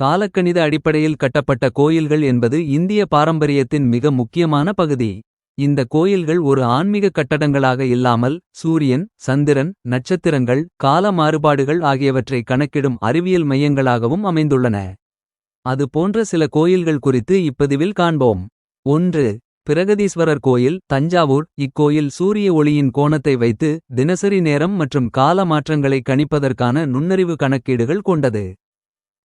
காலக்கணித அடிப்படையில் கட்டப்பட்ட கோயில்கள் என்பது இந்திய பாரம்பரியத்தின் மிக முக்கியமான பகுதி. இந்த கோயில்கள் ஒரு ஆன்மீக கட்டடங்களாக இல்லாமல். சூரியன் சந்திரன் நட்சத்திரங்கள் கால மாறுபாடுகள் ஆகியவற்றை கணக்கிடும் அறிவியல் மையங்களாகவும் அமைந்துள்ளன. அது போன்ற சில கோயில்கள் குறித்து இப்பதிவில் காண்போம். ஒன்று பிரகதீஸ்வரர் கோயில் தஞ்சாவூர் இக்கோயில் சூரிய ஒளியின் கோணத்தை வைத்து. தினசரி நேரம் மற்றும் கால மாற்றங்களை கணிப்பதற்கான நுண்ணறிவு கணக்கீடுகள் கொண்டது.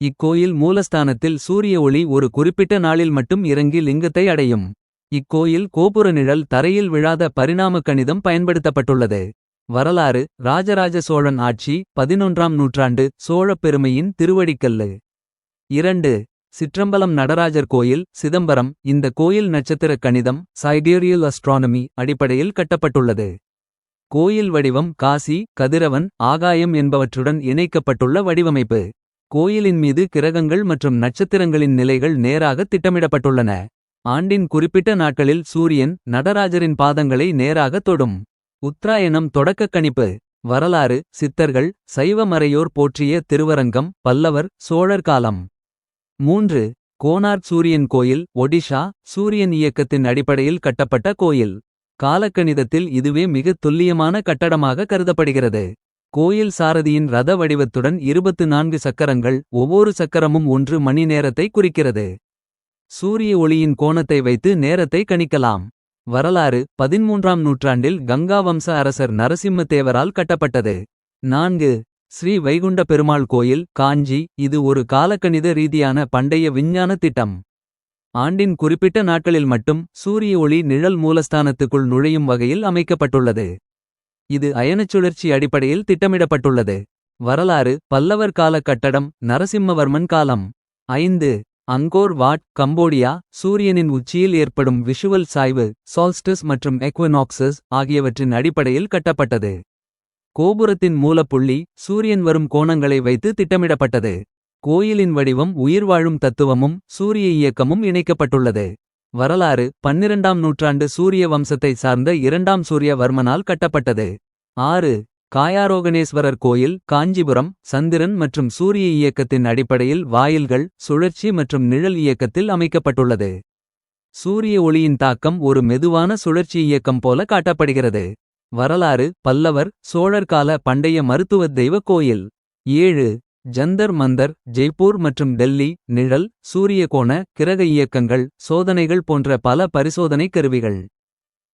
இக்கோயில் மூலஸ்தானத்தில் சூரிய ஒளி ஒரு குறிப்பிட்ட நாளில் மட்டும் இறங்கி லிங்கத்தை அடையும். இக்கோயில் கோபுர நிழல் தரையில் விழாத பரிணாம கணிதம் பயன்படுத்தப்பட்டுள்ளது. வரலாறு ராஜராஜ சோழன் ஆட்சி பதினொன்றாம் நூற்றாண்டு சோழப் பெருமையின் திருவடிக்கல்லு. இரண்டு சிற்றம்பலம் நடராஜர் கோயில் சிதம்பரம் இந்த கோயில் நட்சத்திர கணிதம் சைடேரியல் அஸ்ட்ரானமி அடிப்படையில் கட்டப்பட்டுள்ளது. கோயில் வடிவம் காசி கதிரவன் ஆகாயம் என்பவற்றுடன் இணைக்கப்பட்டுள்ள வடிவமைப்பு. கோயிலின் மீது கிரகங்கள் மற்றும் நட்சத்திரங்களின் நிலைகள் நேராக திட்டமிடப்பட்டுள்ளன. ஆண்டின் குறிப்பிட்ட நாட்களில் சூரியன் நடராஜரின் பாதங்களை நேராக தொடும். உத்தராயணம் தொடக்கக் கணிப்பு வரலாறு சித்தர்கள் சைவ மறையோர் போற்றிய திருவரங்கம் பல்லவர் சோழர் காலம். மூன்று கோனார் சூரியன் கோயில் ஒடிஷா சூரியன் இயக்கத்தின் அடிப்படையில் கட்டப்பட்ட கோயில். காலக்கணிதத்தில் இதுவே மிகத் துல்லியமான கட்டடமாக கருதப்படுகிறது. கோயில் சாரதியின் ரத வடிவத்துடன் இருபத்து நான்கு சக்கரங்கள். ஒவ்வொரு சக்கரமும் ஒன்று மணி நேரத்தை குறிக்கிறது. சூரிய ஒளியின் கோணத்தை வைத்து நேரத்தை கணிக்கலாம். வரலாறு பதின்மூன்றாம் நூற்றாண்டில் கங்கா வம்ச அரசர் நரசிம்ம தேவரால் கட்டப்பட்டது. நான்கு ஸ்ரீ வைகுண்ட பெருமாள் கோயில் காஞ்சி இது ஒரு காலக்கணித ரீதியான பண்டைய விஞ்ஞான திட்டம். ஆண்டின் குறிப்பிட்ட நாட்களில் மட்டும் சூரிய ஒளி நிழல் மூலஸ்தானத்துக்குள் நுழையும் வகையில் அமைக்கப்பட்டுள்ளது. இது அயனச்சுழற்சி அடிப்படையில் திட்டமிடப்பட்டுள்ளது. வரலாறு பல்லவர் கால கட்டடம் நரசிம்மவர்மன் காலம். ஐந்து அங்கோர் வாட் கம்போடியா சூரியனின் உச்சியில் ஏற்படும் விஷுவல் சாய்வு சால்ஸ்டஸ் மற்றும் எக்வனாக்சஸ் ஆகியவற்றின் அடிப்படையில் கட்டப்பட்டது. கோபுரத்தின் மூலப்புள்ளி சூரியன் வரும் கோணங்களை வைத்து திட்டமிடப்பட்டது. கோயிலின் வடிவம் உயிர்வாழும் தத்துவமும் சூரிய இயக்கமும் இணைக்கப்பட்டுள்ளது. வரலாறு பன்னிரண்டாம் நூற்றாண்டு சூரிய வம்சத்தை சார்ந்த இரண்டாம் சூரியவர்மனால் கட்டப்பட்டது. ஆறு காயாரோகணேஸ்வரர் கோயில் காஞ்சிபுரம் சந்திரன் மற்றும் சூரிய இயக்கத்தின் அடிப்படையில் வாயில்கள் சுழற்சி மற்றும் நிழல் இயக்கத்தில் அமைக்கப்பட்டுள்ளது. சூரிய ஒளியின் தாக்கம் ஒரு மெதுவான சுழற்சி இயக்கம் போல காட்டப்படுகிறது. வரலாறு பல்லவர் சோழர் கால பண்டைய மருத்துவத் தெய்வ கோயில். ஏழு ஜந்தர் மந்தர் ஜெய்ப்பூர் மற்றும் டெல்லி நிழல் சூரியகோண கிரக இயக்கங்கள் சோதனைகள் போன்ற பல பரிசோதனை கருவிகள்.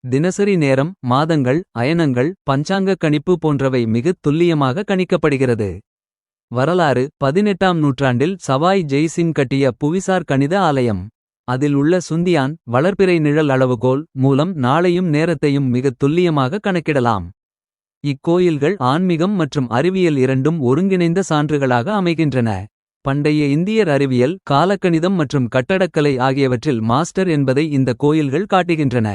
தினசரி நேரம் மாதங்கள் அயனங்கள் பஞ்சாங்க கணிப்பு போன்றவை மிகத் துல்லியமாக கணிக்கப்படுகிறது. வரலாறு பதினெட்டாம் நூற்றாண்டில் சவாய் ஜெய்சிங் கட்டிய புவிசார் கணித ஆலயம். அதில் உள்ள சுந்தியான் வளர்பிறை நிழல் அளவுகோல் மூலம் நாளையும் நேரத்தையும் மிகத் துல்லியமாக கணக்கிடலாம். இக்கோயில்கள் ஆன்மீகம் மற்றும் அறிவியல் இரண்டும் ஒருங்கிணைந்த சான்றுகளாக அமைகின்றன. பண்டைய இந்தியர் அறிவியல் காலக்கணிதம் மற்றும் கட்டடக்கலை ஆகியவற்றில் மாஸ்டர் என்பதை இந்த கோயில்கள் காட்டுகின்றன.